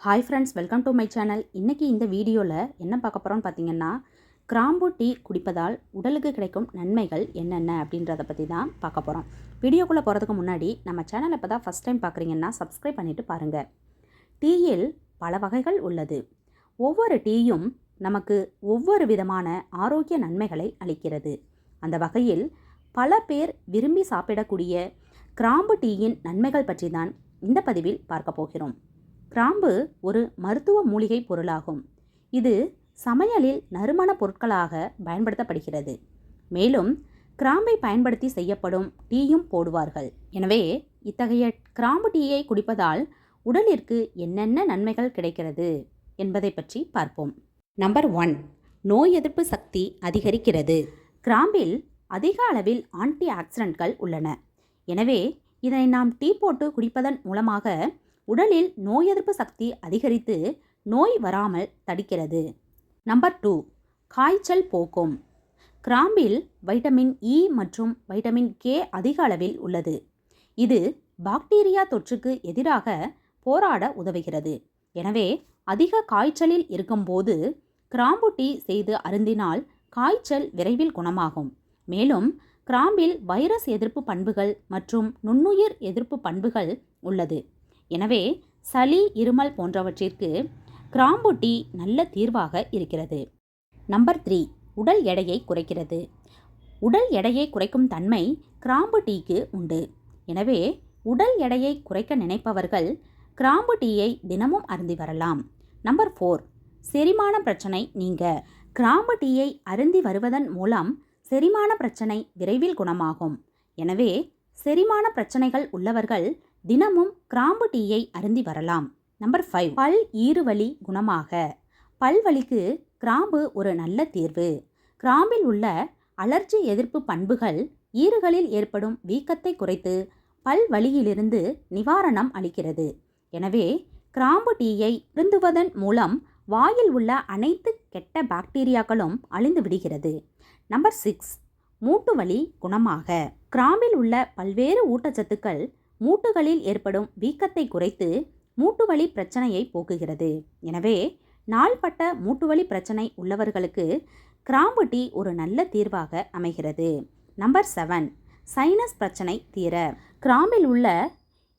Hi friends welcome to my channel இன்றைக்கி இந்த வீடியோவில் என்ன பார்க்க போகிறோம்னு பார்த்தீங்கன்னா கிராம்பு டீ குடிப்பதால் உடலுக்கு கிடைக்கும் நன்மைகள் என்னென்ன அப்படின்றத பற்றி தான் பார்க்க போகிறோம் வீடியோக்குள்ளே போகிறதுக்கு முன்னாடி நம்ம சேனலை இப்போ தான் ஃபஸ்ட் டைம் பார்க்குறீங்கன்னா சப்ஸ்கிரைப் பண்ணிவிட்டு பாருங்கள் டீயில் பல வகைகள் உள்ளது. ஒவ்வொரு டீயும் நமக்கு ஒவ்வொரு விதமான ஆரோக்கிய நன்மைகளை அளிக்கிறது. அந்த வகையில் பல பேர் விரும்பி சாப்பிடக்கூடிய கிராம்பு டீயின் நன்மைகள் பற்றி தான் இந்த பதிவில் பார்க்க போகிறோம். கிராம்பு ஒரு மருத்துவ மூலிகை பொருளாகும். இது சமையலில் நறுமண பொருட்களாக பயன்படுத்தப்படுகிறது. மேலும் கிராம்பை பயன்படுத்தி செய்யப்படும் டீயும் போடுவார்கள். எனவே இத்தகைய கிராம்பு டீயை குடிப்பதால் உடலிற்கு என்னென்ன நன்மைகள் கிடைக்கிறது என்பதை பற்றி பார்ப்போம். நம்பர் ஒன் நோய் எதிர்ப்பு சக்தி அதிகரிக்கிறது. கிராம்பில் அதிக அளவில் ஆன்டி ஆக்சிடென்ட்கள் உள்ளன. எனவே இதனை நாம் டீ போட்டு குடிப்பதன் மூலமாக உடலில் நோய் எதிர்ப்பு சக்தி அதிகரித்து நோய் வராமல் தடுக்கிறது. நம்பர் டூ காய்ச்சல் போக்கும். கிராம்பில் வைட்டமின் இ மற்றும் வைட்டமின் கே அதிக அளவில் உள்ளது. இது பாக்டீரியா தொற்றுக்கு எதிராக போராட உதவுகிறது. எனவே அதிக காய்ச்சலில் இருக்கும்போது கிராம்பு டீ செய்து அருந்தினால் காய்ச்சல் விரைவில் குணமாகும். மேலும் கிராம்பில் வைரஸ் எதிர்ப்பு பண்புகள் மற்றும் நுண்ணுயிர் எதிர்ப்பு பண்புகள் உள்ளது. எனவே சளி இருமல் போன்றவற்றிற்கு கிராம்பு டீ நல்ல தீர்வாக இருக்கிறது. நம்பர் த்ரீ உடல் எடையை குறைக்கிறது. உடல் எடையை குறைக்கும் தன்மை கிராம்பு டீக்கு உண்டு. எனவே உடல் எடையை குறைக்க நினைப்பவர்கள் கிராம்பு டீயை தினமும் அருந்தி வரலாம். நம்பர் ஃபோர் செரிமான பிரச்சனை நீங்க. கிராம்பு டீயை அருந்தி வருவதன் மூலம் செரிமான பிரச்சனை விரைவில் குணமாகும். எனவே செரிமான பிரச்சனைகள் உள்ளவர்கள் தினமும் கிராம்பு டீயை அருந்தி வரலாம். நம்பர் ஃபைவ் பல் ஈறுவலி குணமாக. பல்வலிக்கு கிராம்பு ஒரு நல்ல தீர்வு. கிராம்பில் உள்ள அலர்ஜி எதிர்ப்பு பண்புகள் ஈறுகளில் ஏற்படும் வீக்கத்தை குறைத்து பல் வலியிலிருந்து நிவாரணம் அளிக்கிறது. எனவே கிராம்பு டீயை இருந்துவதன் மூலம் வாயில் உள்ள அனைத்து கெட்ட பாக்டீரியாக்களும் அழிந்து விடுகிறது. நம்பர் சிக்ஸ் மூட்டு வலி குணமாக. கிராம்பில் உள்ள பல்வேறு ஊட்டச்சத்துக்கள் மூட்டுகளில் ஏற்படும் வீக்கத்தை குறைத்து மூட்டுவலி பிரச்சனையை போக்குகிறது. எனவே நாள்பட்ட மூட்டுவலி பிரச்சனை உள்ளவர்களுக்கு கிராம்பு டீ ஒரு நல்ல தீர்வாக அமைகிறது. நம்பர் செவன் சைனஸ் பிரச்சனை தீர. கிராம்பில் உள்ள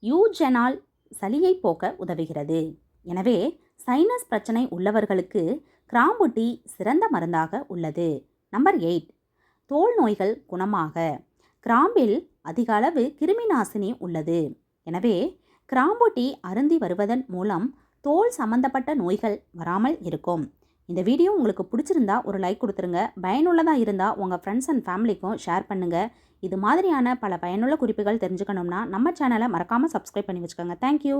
யூஜெனால் சளியை போக்க உதவுகிறது. எனவே சைனஸ் பிரச்சனை உள்ளவர்களுக்கு கிராம்பு டீ சிறந்த மருந்தாக உள்ளது. நம்பர் எயிட் தோல் நோய்கள் குணமாக. கிராம்பில் அதிக அளவு கிருமி நாசினி உள்ளது. எனவே கிராம்பு டீ அருந்தி வருவதன் மூலம் தோல் சம்பந்தப்பட்ட நோய்கள் வராமல் இருக்கும். இந்த வீடியோ உங்களுக்கு பிடிச்சிருந்தா ஒரு லைக் கொடுத்துருங்க. பயனுள்ளதாக இருந்தால் உங்கள் ஃப்ரெண்ட்ஸ் அண்ட் ஃபேமிலிக்கும் ஷேர் பண்ணுங்கள் இது மாதிரியான பல பயனுள்ள குறிப்புகள் தெரிஞ்சுக்கணும்னா நம்ம சேனலை மறக்காமல் சப்ஸ்கிரைப் பண்ணி வச்சுக்கோங்க. தேங்க்யூ